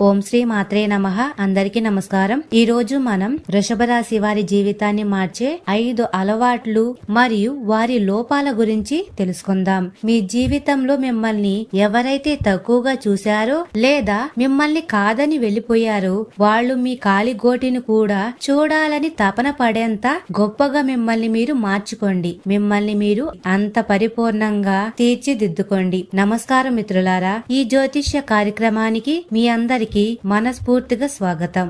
ఓం శ్రీ మాత్రే నమ. అందరికీ నమస్కారం. ఈ రోజు మనం వృషభ రాశి వారి జీవితాన్ని మార్చే ఐదు అలవాట్లు మరియు వారి లోపాల గురించి తెలుసుకుందాం. మీ జీవితంలో మిమ్మల్ని ఎవరైతే తక్కువగా చూశారో లేదా మిమ్మల్ని కాదని వెళ్ళిపోయారో వాళ్ళు మీ కాలిగోటిని కూడా చూడాలని తపన పడేంత గొప్పగా మిమ్మల్ని మీరు మార్చుకోండి. మిమ్మల్ని మీరు అంత పరిపూర్ణంగా తీర్చిదిద్దుకోండి. నమస్కారం మిత్రులారా. ఈ జ్యోతిష్య కార్యక్రమానికి మీ అందరి అందరికీ మనస్ఫూర్తిగా స్వాగతం.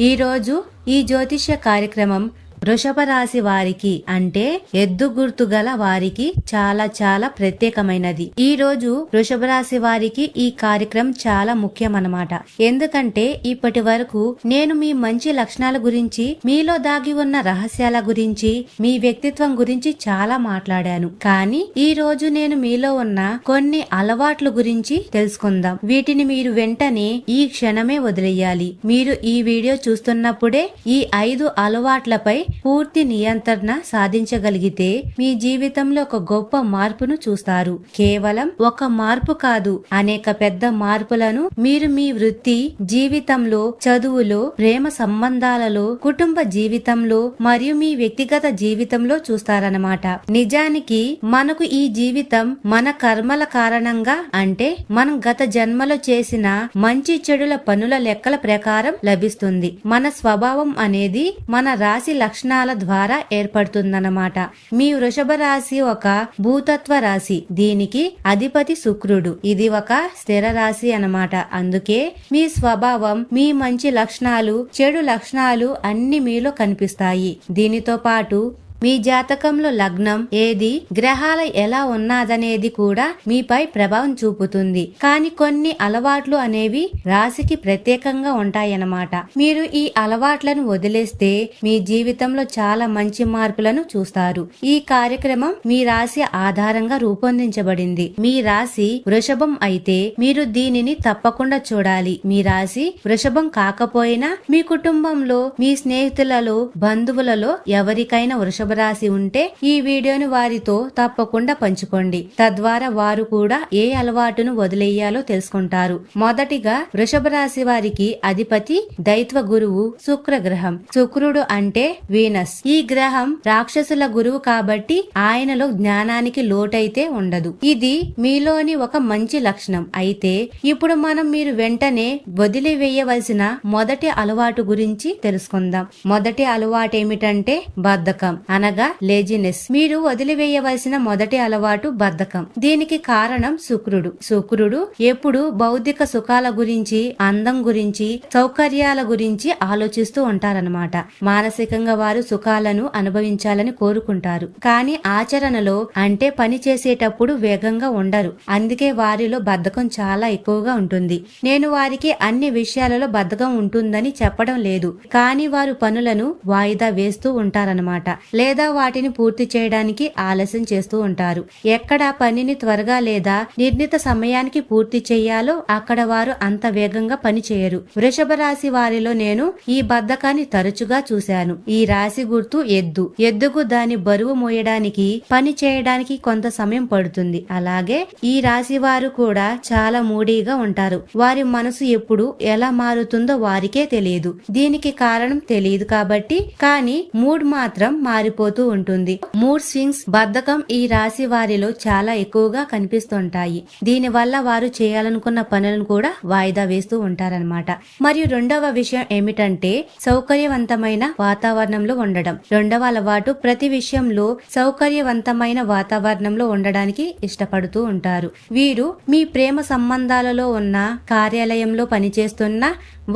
ఈ రోజు ఈ జ్యోతిష్య కార్యక్రమం వృషభ రాశి వారికి అంటే ఎద్దు గుర్తు గల వారికి చాలా చాలా ప్రత్యేకమైనది. ఈ రోజు వృషభ రాశి వారికి ఈ కార్యక్రమం చాలా ముఖ్యం అనమాట ఎందుకంటే ఇప్పటి వరకు నేను మీ మంచి లక్షణాల గురించి మీలో దాగి ఉన్న రహస్యాల గురించి మీ వ్యక్తిత్వం గురించి చాలా మాట్లాడాను. కానీ ఈ రోజు నేను మీలో ఉన్న కొన్ని అలవాట్ల గురించి తెలుసుకుందాం. వీటిని మీరు వెంటనే ఈ క్షణమే వదిలేయాలి. మీరు ఈ వీడియో చూస్తున్నప్పుడే ఈ ఐదు అలవాట్లపై పూర్తి నియంత్రణ సాధించగలిగితే మీ జీవితంలో ఒక గొప్ప మార్పును చూస్తారు. కేవలం ఒక మార్పు కాదు అనేక పెద్ద మార్పులను మీరు మీ వృత్తి జీవితంలో చదువులో ప్రేమ సంబంధాలలో కుటుంబ జీవితంలో మరియు మీ వ్యక్తిగత జీవితంలో చూస్తారన్నమాట. నిజానికి మనకు ఈ జీవితం మన కర్మల కారణంగా అంటే మనం గత జన్మలో చేసిన మంచి చెడుల పనుల లెక్కల ప్రకారం లభిస్తుంది. మన స్వభావం అనేది మన రాశి లక్షణాల ద్వారా ఏర్పడుతుందన్నమాట. మీ వృషభ రాశి ఒక భూతత్వ రాశి. దీనికి అధిపతి శుక్రుడు. ఇది ఒక స్థిర రాశి అన్నమాట. అందుకే మీ స్వభావం మీ మంచి లక్షణాలు చెడు లక్షణాలు అన్ని మీలో కనిపిస్తాయి. దీనితో పాటు మీ జాతకంలో లగ్నం ఏది గ్రహాల ఎలా ఉన్నాదనేది కూడా మీపై ప్రభావం చూపుతుంది. కానీ కొన్ని అలవాట్లు అనేవి రాశికి ప్రత్యేకంగా ఉంటాయన్నమాట. మీరు ఈ అలవాట్లను వదిలేస్తే మీ జీవితంలో చాలా మంచి మార్పులను చూస్తారు. ఈ కార్యక్రమం మీ రాశి ఆధారంగా రూపొందించబడింది. మీ రాశి వృషభం అయితే మీరు దీనిని తప్పకుండా చూడాలి. మీ రాశి వృషభం కాకపోయినా మీ కుటుంబంలో మీ స్నేహితులలో బంధువులలో ఎవరికైనా వృషభ శుభరాశి ఉంటే ఈ వీడియోను వారితో తప్పకుండా పంచుకోండి. తద్వారా వారు కూడా ఏ అలవాటును వదిలేయాలో తెలుసుకుంటారు. మొదటిగా వృషభ రాశి వారికి అధిపతి దైత్వ గురువు శుక్ర గ్రహం శుక్రుడు అంటే వీనస్. ఈ గ్రహం రాక్షసుల గురువు కాబట్టి ఆయనలో జ్ఞానానికి లోటైతే ఉండదు. ఇది మీలోని ఒక మంచి లక్షణం. అయితే ఇప్పుడు మనం మీరు వెంటనే వదిలివేయవలసిన మొదటి అలవాటు గురించి తెలుసుకుందాం. మొదటి అలవాటు ఏమిటంటే బద్ధకం. అనగా లేజినెస్. మీరు వదిలివేయవలసిన మొదటి అలవాటు బద్ధకం. దీనికి కారణం శుక్రుడు. శుక్రుడు ఎప్పుడు భౌతిక సుఖాల గురించి అందం గురించి సౌకర్యాల గురించి ఆలోచిస్తూ ఉంటారనమాట మానసికంగా వారు సుఖాలను అనుభవించాలని కోరుకుంటారు. కానీ ఆచరణలో అంటే పని చేసేటప్పుడు వేగంగా ఉండరు. అందుకే వారిలో బద్ధకం చాలా ఎక్కువగా ఉంటుంది. నేను వారికి అన్ని విషయాలలో బద్ధకం ఉంటుందని చెప్పడం లేదు. కానీ వారు పనులను వాయిదా వేస్తూ ఉంటారన్నమాట. లేదా లేదా వాటిని పూర్తి చేయడానికి ఆలస్యం చేస్తూ ఉంటారు. ఎక్కడ పనిని త్వరగా లేదా నిర్ణీత సమయానికి పూర్తి చేయాలో అక్కడ వారు అంత వేగంగా పని చేయరు. వృషభ రాశి వారిలో నేను ఈ బద్ధకాన్ని తరచుగా చూశాను. ఈ రాశి గుర్తు ఎద్దు. ఎద్దుకు దాని బరువు మోయడానికి పని చేయడానికి కొంత సమయం పడుతుంది. అలాగే ఈ రాశి వారు కూడా చాలా మూడీగా ఉంటారు. వారి మనసు ఎప్పుడు ఎలా మారుతుందో వారికే తెలియదు. దీనికి కారణం తెలియదు కాబట్టి కానీ మూడ్ మాత్రం మారిపోతూ ఉంటుంది. మూడ్ స్వింగ్స్ బద్ధకం ఈ రాశి వారిలో చాలా ఎక్కువగా కనిపిస్తుంటాయి. దీని వల్ల వారు చేయాలనుకున్న పనులను కూడా వాయిదా వేస్తూ ఉంటారనమాట మరియు రెండవ విషయం ఏమిటంటే సౌకర్యవంతమైన వాతావరణంలో ఉండడం. రెండవ అలవాటు ప్రతి విషయంలో సౌకర్యవంతమైన వాతావరణంలో ఉండడానికి ఇష్టపడుతూ ఉంటారు. వీరు మీ ప్రేమ సంబంధాలలో ఉన్న కార్యాలయంలో పనిచేస్తున్న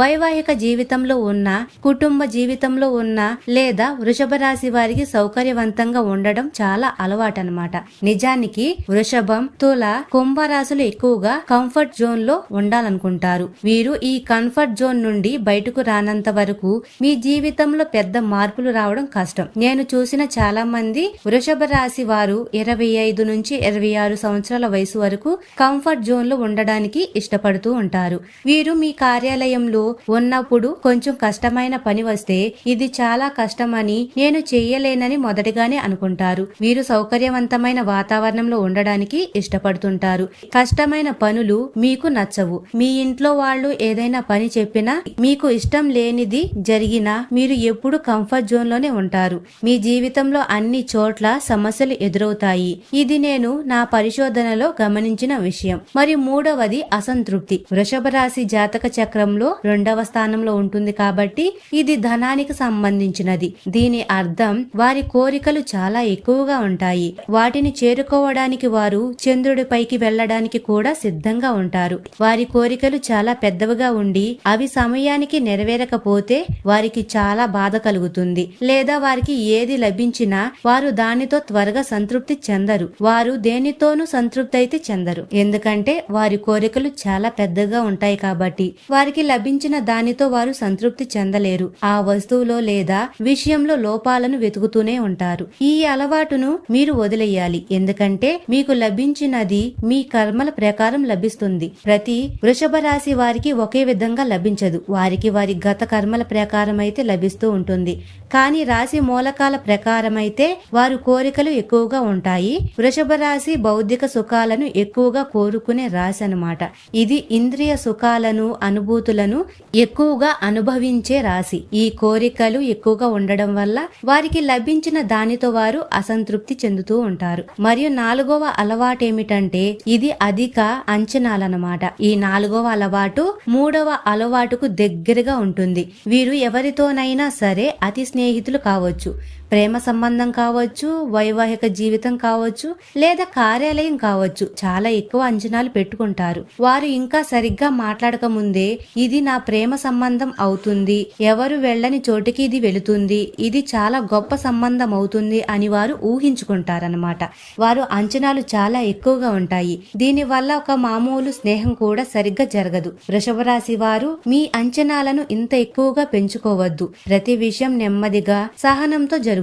వైవాహిక జీవితంలో ఉన్న కుటుంబ జీవితంలో ఉన్న లేదా వృషభ రాశి వారికి సౌకర్యవంతంగా ఉండడం చాలా అలవాటనమాట నిజానికి వృషభం తుల కుంభరాశులు ఎక్కువగా కంఫర్ట్ జోన్లో ఉండాలనుకుంటారు. వీరు ఈ కంఫర్ట్ జోన్ నుండి బయటకు రానంత వరకు మీ జీవితంలో పెద్ద మార్పులు రావడం కష్టం. నేను చూసిన చాలా మంది వృషభ రాశి వారు ఇరవై ఐదు నుంచి ఇరవై ఆరు సంవత్సరాల వయసు వరకు కంఫర్ట్ జోన్లో ఉండడానికి ఇష్టపడుతూ ఉంటారు. వీరు మీ కార్యాలయంలో ఉన్నప్పుడు కొంచెం కష్టమైన పని వస్తే ఇది చాలా కష్టమని నేను చెయ్యలే చేయలేనని మొదటిగానే అనుకుంటారు. వీరు సౌకర్యవంతమైన వాతావరణంలో ఉండడానికి ఇష్టపడుతుంటారు. కష్టమైన పనులు మీకు నచ్చవు. మీ ఇంట్లో వాళ్ళు ఏదైనా పని చెప్పినా మీకు ఇష్టం లేనిది జరిగినా మీరు ఎప్పుడు కంఫర్ట్ జోన్లోనే ఉంటారు. మీ జీవితంలో అన్ని చోట్ల సమస్యలు ఎదురవుతాయి. ఇది నేను నా పరిశోధనలో గమనించిన విషయం. మరి మూడవది అసంతృప్తి. వృషభ రాశి జాతక చక్రంలో రెండవ స్థానంలో ఉంటుంది కాబట్టి ఇది ధనానికి సంబంధించినది. దీని అర్థం వారి కోరికలు చాలా ఎక్కువగా ఉంటాయి. వాటిని చేరుకోవడానికి వారు చంద్రుడిపైకి వెళ్ళడానికి కూడా సిద్ధంగా ఉంటారు. వారి కోరికలు చాలా పెద్దవిగా ఉండి అవి సమయానికి నెరవేరకపోతే వారికి చాలా బాధ కలుగుతుంది. లేదా వారికి ఏది లభించినా వారు దానితో త్వరగా సంతృప్తి చెందరు. వారు దేనితోనూ సంతృప్తి అయితే చెందరు. ఎందుకంటే వారి కోరికలు చాలా పెద్దగా ఉంటాయి కాబట్టి వారికి లభించిన దానితో వారు సంతృప్తి చెందలేరు. ఆ వస్తువులో లేదా విషయంలో లోపాలను వెతుకుతూనే ఉంటారు. ఈ అలవాటును మీరు వదిలేయాలి. ఎందుకంటే మీకు లభించినది మీ కర్మల ప్రకారం లభిస్తుంది. ప్రతి వృషభ రాశి వారికి ఒకే విధంగా లభించదు. వారికి వారి గత కర్మల ప్రకారం అయితే లభిస్తూ ఉంటుంది. కానీ రాశి మూలకాల ప్రకారం అయితే వారు కోరికలు ఎక్కువగా ఉంటాయి. వృషభ రాశి బౌద్ధిక సుఖాలను ఎక్కువగా కోరుకునే రాశి అన్నమాట. ఇది ఇంద్రియ సుఖాలను అనుభూతులను ఎక్కువగా అనుభవించే రాశి. ఈ కోరికలు ఎక్కువగా ఉండడం వల్ల వారికి లభించిన దానితో వారు అసంతృప్తి చెందుతూ ఉంటారు. మరియు నాలుగవ అలవాటు ఏమిటంటే ఇది అధిక అంచనాలన్నమాట. ఈ నాలుగవ అలవాటు మూడవ అలవాటుకు దగ్గరగా ఉంటుంది. వీరు ఎవరితోనైనా సరే అతి స్నేహితులు కావచ్చు. ప్రేమ సంబంధం కావచ్చు వైవాహిక జీవితం కావచ్చు లేదా కార్యాలయం కావచ్చు చాలా ఎక్కువ అంచనాలు పెట్టుకుంటారు. వారు ఇంకా సరిగ్గా మాట్లాడక ముందే ఇది నా ప్రేమ సంబంధం అవుతుంది ఎవరు వెళ్ళని చోటికి ఇది వెళుతుంది ఇది చాలా గొప్ప సంబంధం అవుతుంది అని వారు ఊహించుకుంటారనమాట వారు అంచనాలు చాలా ఎక్కువగా ఉంటాయి. దీని వల్ల ఒక మామూలు స్నేహం కూడా సరిగ్గా జరగదు. వృషభ రాశి వారు మీ అంచనాలను ఇంత ఎక్కువగా పెంచుకోవద్దు. ప్రతి విషయం నెమ్మదిగా సహనంతో జరుగుతుంది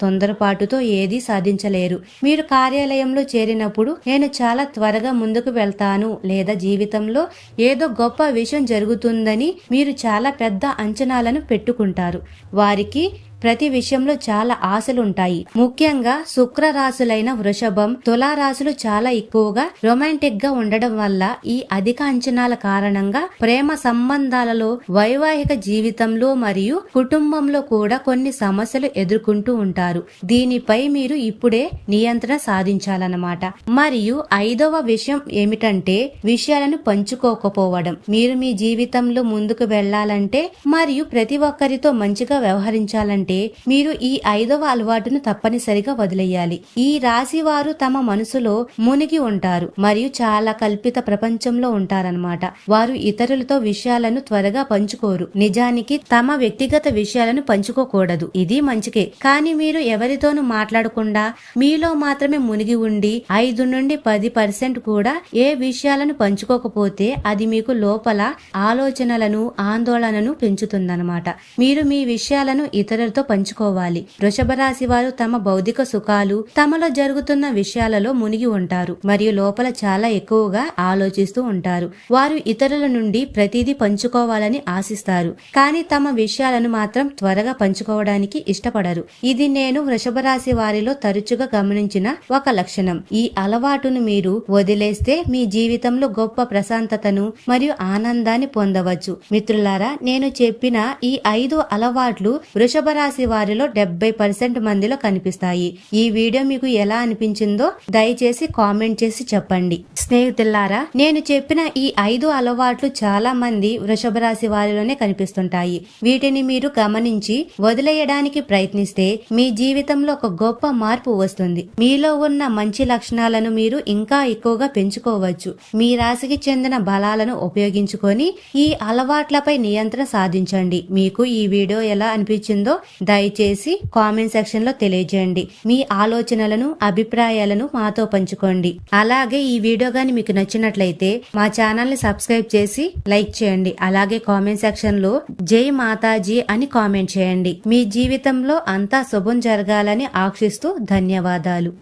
తొందరపాటుతో ఏదీ సాధించలేరు. మీరు కార్యాలయంలో చేరినప్పుడు నేను చాలా త్వరగా ముందుకు వెళ్తాను లేదా జీవితంలో ఏదో గొప్ప విషయం జరుగుతుందని మీరు చాలా పెద్ద అంచనాలను పెట్టుకుంటారు. వారికి ప్రతి విషయంలో చాలా ఆశలు ఉంటాయి ముఖ్యంగా శుక్ర రాశులైన వృషభం తులా రాశులు చాలా ఎక్కువగా రొమాంటిక్గా ఉండడం వల్ల ఈ అధిక అంచనాల కారణంగా ప్రేమ సంబంధాలలో వైవాహిక జీవితంలో మరియు కుటుంబంలో కూడా కొన్ని సమస్యలు ఎదుర్కొంటూ ఉంటారు. దీనిపై మీరు ఇప్పుడే నియంత్రణ సాధించాలన్నమాట. మరియు ఐదవ విషయం ఏమిటంటే విషయాలను పంచుకోకపోవడం. మీరు మీ జీవితంలో ముందుకు వెళ్ళాలంటే మరియు ప్రతి ఒక్కరితో మంచిగా వ్యవహరించాలంటే మీరు ఈ ఐదవ అలవాటును తప్పనిసరిగా వదిలేయాలి. ఈ రాశి వారు తమ మనసులో మునిగి ఉంటారు మరియు చాలా కల్పిత ప్రపంచంలో ఉంటారనమాట వారు ఇతరులతో విషయాలను త్వరగా పంచుకోరు. నిజానికి తమ వ్యక్తిగత విషయాలను పంచుకోకూడదు. ఇది మంచికే. కానీ మీరు ఎవరితోనూ మాట్లాడకుండా మీలో మాత్రమే మునిగి ఉండి ఐదు నుండి పది పర్సెంట్ కూడా ఏ విషయాలను పంచుకోకపోతే అది మీకు లోపల ఆలోచనలను ఆందోళనను పెంచుతుందనమాట మీరు మీ విషయాలను ఇతరులతో పంచుకోవాలి. వృషభ రాశి వారు తమ భౌతిక సుఖాలు తమలో జరుగుతున్న విషయాలలో మునిగి ఉంటారు మరియు లోపల చాలా ఎక్కువగా ఆలోచిస్తూ ఉంటారు. వారు ఇతరుల నుండి ప్రతిదీ పంచుకోవాలని ఆశిస్తారు. కానీ తమ విషయాలను మాత్రం త్వరగా పంచుకోవడానికి ఇష్టపడరు. ఇది నేను వృషభ రాశి వారిలో తరచుగా గమనించిన ఒక లక్షణం. ఈ అలవాటును మీరు వదిలేస్తే మీ జీవితంలో గొప్ప ప్రశాంతతను మరియు ఆనందాన్ని పొందవచ్చు. మిత్రులారా నేను చెప్పిన ఈ ఐదు అలవాట్లు వృషభ రాశి వారిలో డెబ్బై పర్సెంట్ మందిలో కనిపిస్తాయి. ఈ వీడియో మీకు ఎలా అనిపించిందో దయచేసి కామెంట్ చేసి చెప్పండి. స్నేహితులారా నేను చెప్పిన ఈ ఐదు అలవాట్లు చాలా మంది వృషభ రాశి వారిలోనే కనిపిస్తుంటాయి. వీటిని మీరు గమనించి వదిలేయడానికి ప్రయత్నిస్తే మీ జీవితంలో ఒక గొప్ప మార్పు వస్తుంది. మీలో ఉన్న మంచి లక్షణాలను మీరు ఇంకా ఎక్కువగా పెంచుకోవచ్చు. మీ రాశికి చెందిన బలాలను ఉపయోగించుకొని ఈ అలవాట్లపై నియంత్రణ సాధించండి. మీకు ఈ వీడియో ఎలా అనిపించిందో దయచేసి కామెంట్ సెక్షన్లో తెలియజేయండి. మీ ఆలోచనలను అభిప్రాయాలను మాతో పంచుకోండి. అలాగే ఈ వీడియో గాని మీకు నచ్చినట్లయితే మా ఛానల్ని సబ్స్క్రైబ్ చేసి లైక్ చేయండి. అలాగే కామెంట్ సెక్షన్లో జై మాతాజీ అని కామెంట్ చేయండి. మీ జీవితంలో అంతా శుభం జరగాలని ఆశిస్తూ ధన్యవాదాలు.